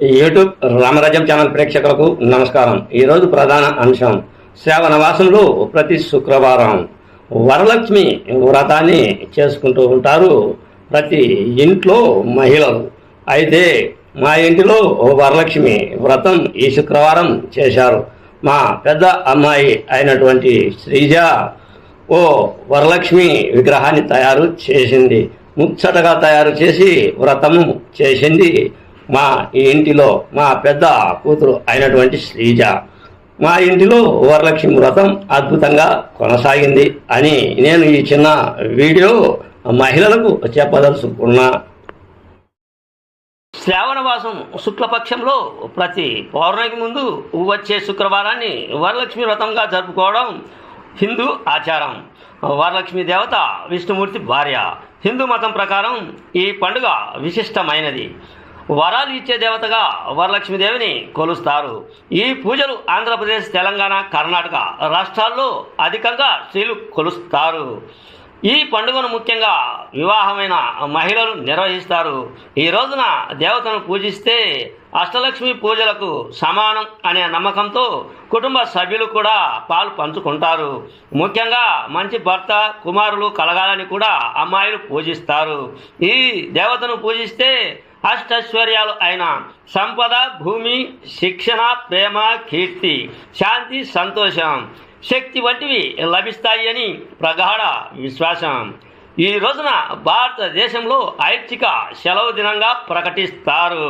YouTube రామరాజ్యం channel ప్రేక్షకులకు నమస్కారం. ఈరోజు ప్రధాన అంశం సేవ నివాసంలో ప్రతి శుక్రవారం వరలక్ష్మి వ్రతాన్ని చేసుకుంటూ ఉంటారు ప్రతి ఇంట్లో మహిళలు. అయితే మా ఇంటిలో వరలక్ష్మి వ్రతం ఈ శుక్రవారం చేశారు. మా పెద్ద అమ్మాయి అయినటువంటి శ్రీజ ఓ వరలక్ష్మి విగ్రహాన్ని తయారు చేసింది. ముచ్చటగా తయారు చేసి వ్రతము చేసింది. మా ఈ ఇంటిలో మా పెద్ద కూతురు అయినటువంటి శ్రీజ మా ఇంటిలో వరలక్ష్మి వ్రతం అద్భుతంగా కొనసాగింది అని నేను ఈ చిన్న వీడియో మహిళలకు చెప్పదలుచుకున్నా. శ్రావణవాసం శుక్లపక్షంలో ప్రతి పౌర్ణమికి ముందు వచ్చే శుక్రవారాన్ని వరలక్ష్మి వ్రతంగా జరుపుకోవడం హిందూ ఆచారం. వరలక్ష్మి దేవత విష్ణుమూర్తి భార్య. హిందూ మతం ప్రకారం ఈ పండుగ విశిష్టమైనది. వరాలు ఇచ్చే దేవతగా వరలక్ష్మీదేవిని కొలుస్తారు. ఈ పూజలు ఆంధ్రప్రదేశ్ తెలంగాణ కర్ణాటక రాష్ట్రాల్లో అధికంగా స్త్రీలు కొలుస్తారు. ఈ పండుగను ముఖ్యంగా వివాహమైన మహిళలు నిర్వహిస్తారు. ఈ రోజున దేవతను పూజిస్తే అష్టలక్ష్మి పూజలకు సమానం అనే నమ్మకంతో కుటుంబ సభ్యులు కూడా పాలు పంచుకుంటారు. ముఖ్యంగా మంచి భర్త కుమారులు కలగాలని కూడా అమ్మాయిలు పూజిస్తారు. ఈ దేవతను పూజిస్తే అష్టైశ్వర్యాలు అయిన సంపద భూమి శిక్షణ ప్రేమ కీర్తి శాంతి సంతోషం శక్తి వంటివి లభిస్తాయి అని ప్రగాఢ విశ్వాసం. ఈ రోజున భారతదేశంలో ఐచ్ఛిక సెలవు దినంగా ప్రకటిస్తారు.